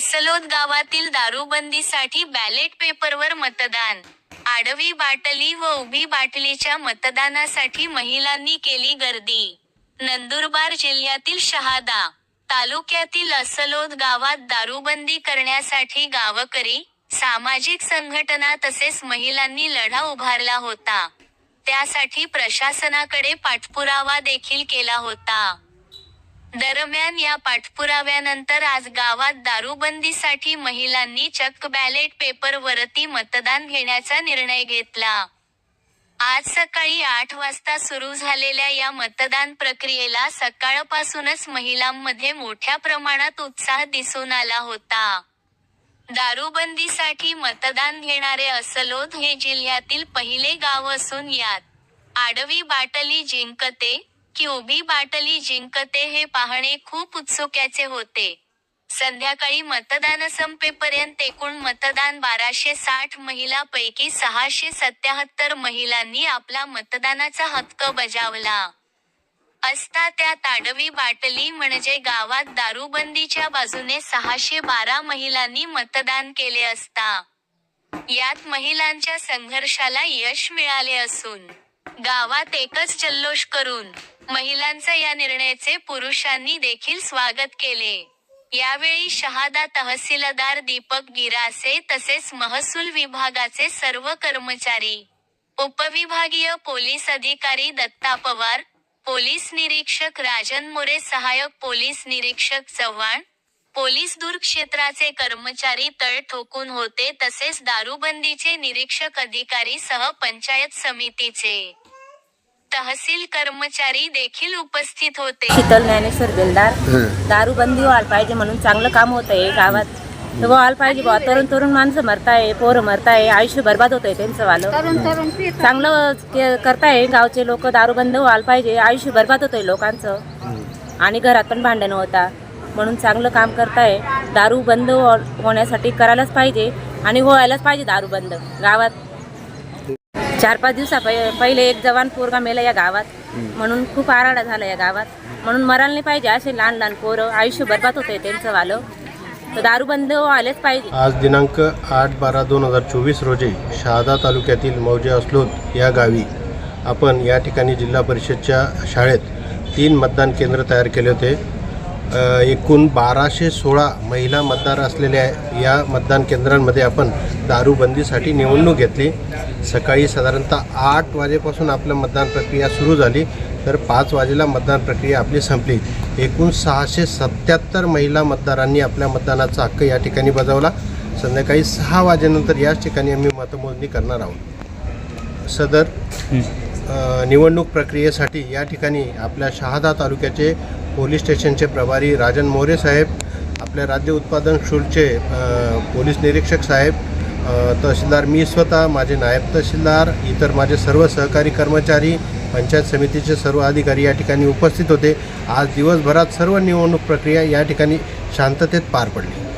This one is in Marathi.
कासलोद गावातील दारूबंदीसाठी बॅलेट पेपरवर मतदान. आडवी बाटली व उभी बाटलीच्या मतदानासाठी महिलांनी केली गर्दी. नंदुरबार जिल्ह्यातील शहादा तालुक्यातील असलोद गावात दारूबंदी करण्यासाठी गावकरी सामाजिक संघटना तसेच महिलांनी लढा उभारला होता. त्यासाठी प्रशासनाकडे पाठपुरावा देखील केला होता. दरम्यान या पाठपुराव्यानंतर आज गावात दारूबंदीसाठी महिलांनी चक्क बॅलेट पेपरवरती मतदान घेण्याचा निर्णय घेतला. आज सकाळी आठ वाजता सुरू झालेल्या या मतदान प्रक्रियेला सकाळपासूनच महिलांमध्ये मोठ्या प्रमाणात उत्साह दिसून आला होता. दारूबंदीसाठी मतदान घेणारे असलोद हे जिल्ह्यातील पहिले गाव असून यात. आडवी बाटली जिंकते की उभी बाटली जिंकते हे पाहणे खूप उत्सुक्याचे होते. संध्याकाळी मतदान संपेपर्यंत एकूण मतदान बाराशे साठ महिला पैकी सहाशे सत्याहत्तर महिलांनी आपला मतदानाचा हक्क बजावला. असता त्यात आडवी बाटली म्हणजे गावात दारूबंदीच्या बाजूने सहाशे बारा महिलांनी मतदान केले असता. यात महिलांच्या संघर्षाला यश मिळाले असून गावात एकच जल्लोष करून महिलांचा या निर्णयाचे पुरुषांनी देखील स्वागत केले. यावेळी शहादा तहसीलदार दीपक गिरासे तसेच महसूल विभागाचे सर्व कर्मचारी उपविभागीय पोलीस अधिकारी दत्ता पवार पोलीस निरीक्षक राजन मोरे सहाय्यक पोलीस निरीक्षक चव्हाण पोलीस दूर क्षेत्राचे कर्मचारी तळ ठोकून होते तसेच दारूबंदीचे निरीक्षक अधिकारी सह पंचायत समितीचे. तहसील कर्मचारी देखील उपस्थित होते. शीतल ज्ञानेश्वर बेलदार. दारूबंदी व्हायला पाहिजे म्हणून चांगलं काम होत आहे गावात. तर व्हायला पाहिजे बुवा. तरुण तरुण माणसं मरताय पोरं मरताय आयुष्य बरबाद होत आहे त्यांचं वालं. चांगलं के- करताय गावचे लोक दारूबंद व्हायला पाहिजे आयुष्य बरबाद होत आहे लोकांचं आणि घरात पण भांडणं होता म्हणून चांगलं काम करताय दारू बंद हो- होण्यासाठी करायलाच पाहिजे आणि व्हायलाच पाहिजे दारू बंद. गावात चार पाच दिवसा पहि- पहिले एक जवान पोरगा मेला या गावात. म्हणून खूप आराडा झाला या गावात. म्हणून मरायला नाही पाहिजे असे लहान लहान पोरं आयुष्य बरबाद होते त्यांचं वालं. तर दारू बंद व्हायलाच पाहिजे. आज दिनांक आठ बारा दोन हजार चोवीस रोजी शहादा तालुक्यातील मौजे अस्लोद या गावी. आपण या ठिकाणी जिल्हा परिषदच्या शाळेत तीन मतदान केंद्र तयार केले होते. एकूण बाराशे सोळा महिला मतदार असलेल्या या मतदान केंद्रांमध्ये आपण दारूबंदीसाठी निवडणूक घेतली. सकाळी साधारणतः आठ वाजेपासून आपलं मतदान प्रक्रिया सुरू झाली. तर पाच वाजेला मतदान प्रक्रिया आपली संपली. एकूण सहाशे सत्याहत्तर महिला मतदारांनी आपल्या मतदानाचा हक्क या ठिकाणी बजावला. संध्याकाळी सहा वाजेनंतर याच ठिकाणी आम्ही मतमोजणी करणार आहोत. सदर निवडणूक प्रक्रियेसाठी या ठिकाणी आपल्या शहादा तालुक्याचे पोलीस स्टेशनचे प्रभारी राजन मोरे साहेब आपल्या राज्य उत्पादन शुल्कचे पोलीस निरीक्षक साहेब तहसीलदार मी स्वतः माझे नायब तहसीलदार इतर माझे सर्व सहकारी कर्मचारी पंचायत समितीचे सर्व अधिकारी या ठिकाणी उपस्थित होते. आज दिवसभरात सर्व निवडणूक प्रक्रिया या ठिकाणी शांततेत पार पडली.